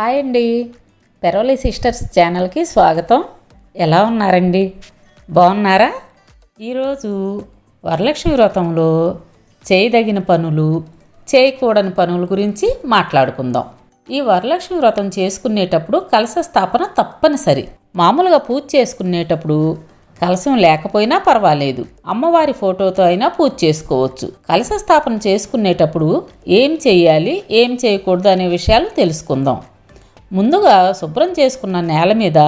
Hi అండి. పెరోలి sisters ఛానల్కి స్వాగతం. ఎలా ఉన్నారండి? బాగున్నారా? ఈరోజు వరలక్ష్మి వ్రతంలో చేయదగిన పనులు చేయకూడని పనుల గురించి మాట్లాడుకుందాం. ఈ వరలక్ష్మి వ్రతం చేసుకునేటప్పుడు కలశ స్థాపన తప్పనిసరి. మామూలుగా పూజ చేసుకునేటప్పుడు కలశం లేకపోయినా పర్వాలేదు. అమ్మవారి ఫోటోతో అయినా పూజ చేసుకోవచ్చు. కలశ స్థాపన చేసుకునేటప్పుడు ఏం చేయాలి ఏం చేయకూడదు అనే విషయాలు తెలుసుకుందాం. ముందుగా శుభ్రం చేసుకున్న నేల మీద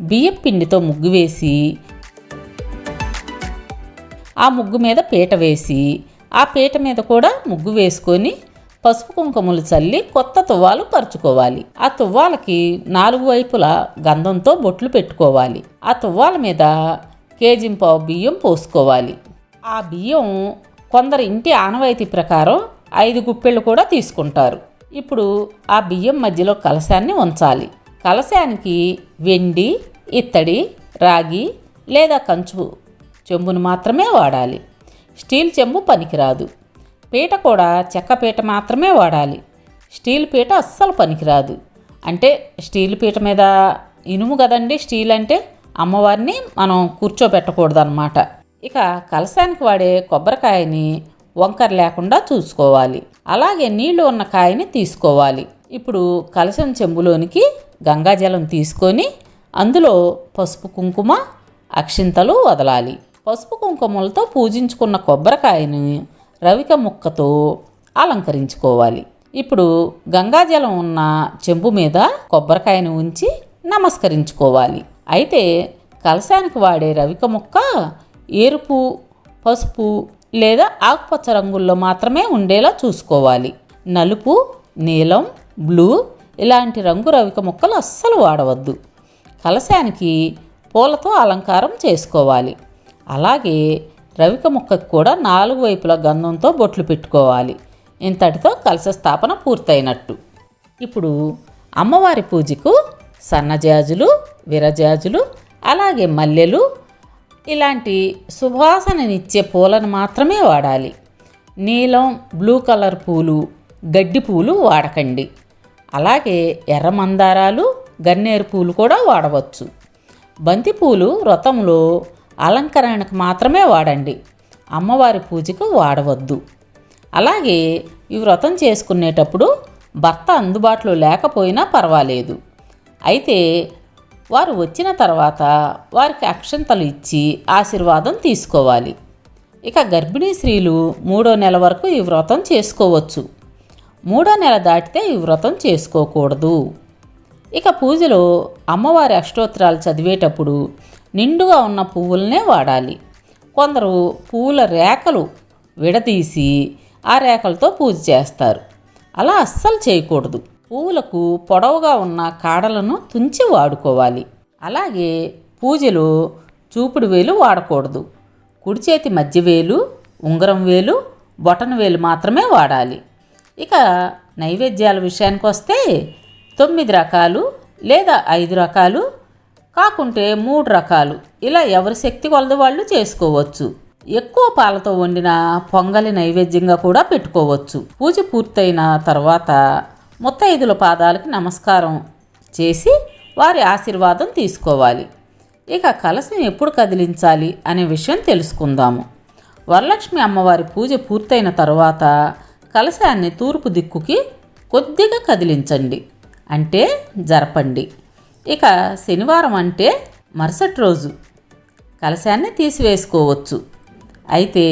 బియ్యం పిండితో ముగ్గు వేసి ఆ ముగ్గు మీద పీట వేసి ఆ పీట మీద కూడా ముగ్గు వేసుకొని పసుపు కుంకుమలు చల్లి కొత్త తువ్వాలు పరుచుకోవాలి. ఆ తువ్వాలకి నాలుగు వైపులా గంధంతో బొట్లు పెట్టుకోవాలి. ఆ తువ్వాల మీద కేజింపావు బియ్యం పోసుకోవాలి. ఆ బియ్యం కొందరు ఇంటి ఆనవాయితీ ప్రకారం ఐదు గుప్పెళ్ళు కూడా తీసుకుంటారు. ఇప్పుడు ఆ బియ్యం మధ్యలో కలశాన్ని ఉంచాలి. కలశానికి వెండి ఇత్తడి రాగి లేదా కంచు చెంబును మాత్రమే వాడాలి. స్టీల్ చెంబు పనికిరాదు. పీట కూడా చెక్క పీట మాత్రమే వాడాలి. స్టీల్ పీట అస్సలు పనికిరాదు. అంటే స్టీల్ పీట మీద ఇనుము కదండి స్టీల్ అంటే అమ్మవారిని మనం కూర్చోబెట్టకూడదు అనమాట ఇక కలశానికి వాడే కొబ్బరికాయని వంకర లేకుండా చూసుకోవాలి. అలాగే నీళ్ళు ఉన్న కాయని తీసుకోవాలి. ఇప్పుడు కలశం చెంబులోనికి గంగాజలం తీసుకొని అందులో పసుపు కుంకుమ అక్షింతలు వదలాలి. పసుపు కుంకుమలతో పూజించుకున్న కొబ్బరికాయను రవిక ముక్కతో అలంకరించుకోవాలి. ఇప్పుడు గంగాజలం ఉన్న చెంబు మీద కొబ్బరికాయను ఉంచి నమస్కరించుకోవాలి. అయితే కలశానికి వాడే రవిక ముక్క ఎరుపు పసుపు లేదా ఆకుపచ్చ రంగుల్లో మాత్రమే ఉండేలా చూసుకోవాలి. నలుపు నీలం బ్లూ ఇలాంటి రంగు రవిక ముక్కలు అస్సలు వాడవద్దు. కలశానికి పూలతో అలంకారం చేసుకోవాలి. అలాగే రవిక ముక్కకు కూడా నాలుగు వైపుల గంధంతో బొట్లు పెట్టుకోవాలి. ఇంతటితో కలశ స్థాపన పూర్తయినట్టు. ఇప్పుడు అమ్మవారి పూజకు సన్నజాజులు విరజాజులు అలాగే మల్లెలు ఇలాంటి సువాసననిచ్చే పూలను మాత్రమే వాడాలి. నీలం బ్లూ కలర్ పూలు గడ్డి పూలు వాడకండి. అలాగే ఎర్ర మందారాలు గన్నేరు పూలు కూడా వాడవచ్చు. బంతిపూలు వ్రతంలో అలంకరణకు మాత్రమే వాడండి. అమ్మవారి పూజకు వాడవద్దు. అలాగే ఈ వ్రతం చేసుకునేటప్పుడు భర్త అందుబాటులో లేకపోయినా పర్వాలేదు. అయితే వారు వచ్చిన తర్వాత వారికి అక్షంతలు ఇచ్చి ఆశీర్వాదం తీసుకోవాలి. ఇక గర్భిణీ స్త్రీలు మూడో నెల వరకు ఈ వ్రతం చేసుకోవచ్చు. మూడో నెల దాటితే ఈ వ్రతం చేసుకోకూడదు. ఇక పూజలో అమ్మవారి అష్టోత్తరాలు చదివేటప్పుడు నిండుగా ఉన్న పువ్వులనే వాడాలి. కొందరు పువ్వుల రేఖలు విడదీసి ఆ రేఖలతో పూజ చేస్తారు. అలా అస్సలు చేయకూడదు. పువ్వులకు పొడవుగా ఉన్న కాడలను తుంచి వాడుకోవాలి. అలాగే పూజలో చూపుడు వేలు వాడకూడదు. కుడి చేతి మధ్య వేలు ఉంగరం వేలు బొటన వేలు మాత్రమే వాడాలి. ఇక నైవేద్యాల విషయానికి వస్తే తొమ్మిది రకాలు లేదా ఐదు రకాలు కాకుంటే మూడు రకాలు. ఇలా ఎవరి శక్తి కొలది వాళ్ళు చేసుకోవచ్చు. ఎక్కువ పాలతో వండిన పొంగలి నైవేద్యంగా కూడా పెట్టుకోవచ్చు. పూజ పూర్తయిన తర్వాత ముత్తైదుల పాదాలకి నమస్కారం చేసి వారి ఆశీర్వాదం తీసుకోవాలి. ఇక కలశం ఎప్పుడు కదిలించాలి అనే విషయం తెలుసుకుందాము. వరలక్ష్మి అమ్మవారి పూజ పూర్తయిన తర్వాత కలశాన్ని తూర్పు దిక్కుకి కొద్దిగా కదిలించండి. అంటే జరపండి. ఇక శనివారం అంటే మరుసటి రోజు కలశాన్ని తీసివేసుకోవచ్చు. అయితే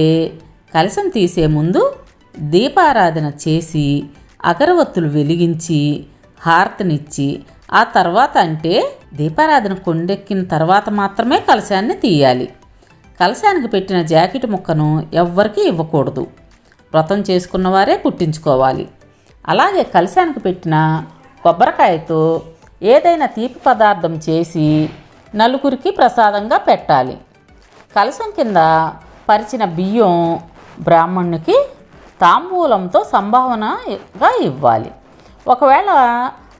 కలశం తీసే ముందు దీపారాధన చేసి అగరవత్తులు వెలిగించి హారతినిచ్చి ఆ తర్వాత అంటే దీపారాధన కొండెక్కిన తర్వాత మాత్రమే కలశాన్ని తీయాలి. కలశానికి పెట్టిన జాకెట్ ముక్కను ఎవ్వరికీ ఇవ్వకూడదు. వ్రతం చేసుకున్నవారే కుట్టించుకోవాలి అలాగే కలశానికి పెట్టిన కొబ్బరికాయతో ఏదైనా తీపి పదార్థం చేసి నలుగురికి ప్రసాదంగా పెట్టాలి. కలశం కింద పరిచిన బియ్యం బ్రాహ్మణునికి తాంబూలంతో సంభావనగా ఇవ్వాలి. ఒకవేళ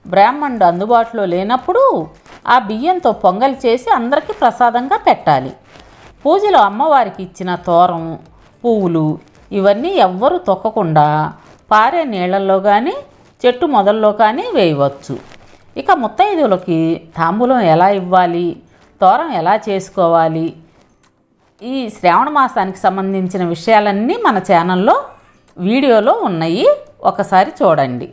బ్రాహ్మణుడు అందుబాటులో లేనప్పుడు ఆ బియ్యంతో పొంగలి చేసి అందరికీ ప్రసాదంగా పెట్టాలి. పూజలో అమ్మవారికి ఇచ్చిన తోరం పువ్వులు ఇవన్నీ ఎవ్వరూ తొక్కకుండా పారే నీళ్ళల్లో కానీ చెట్టు మొదల్లో కానీ వేయవచ్చు. ఇక ముత్తైదువులకి తాంబూలం ఎలా ఇవ్వాలి? తోరం ఎలా చేసుకోవాలి? ఈ శ్రావణ మాసానికి సంబంధించిన విషయాలన్నీ మన ఛానల్లో వీడియోలో ఉన్నాయి. ఒకసారి చూడండి.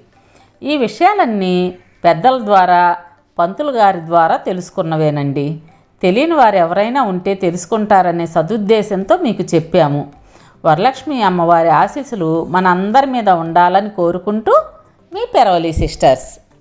ఈ విషయాలన్నీ పెద్దల ద్వారా పంతులు గారి ద్వారా తెలుసుకున్నవేనండి. తెలియని వారు ఎవరైనా ఉంటే తెలుసుకుంటారనే సదుద్దేశంతో మీకు చెప్పాము. వరలక్ష్మి అమ్మవారి ఆశీస్సులు మన అందరి మీద ఉండాలని కోరుకుంటూ మీ పెరవలి సిస్టర్స్.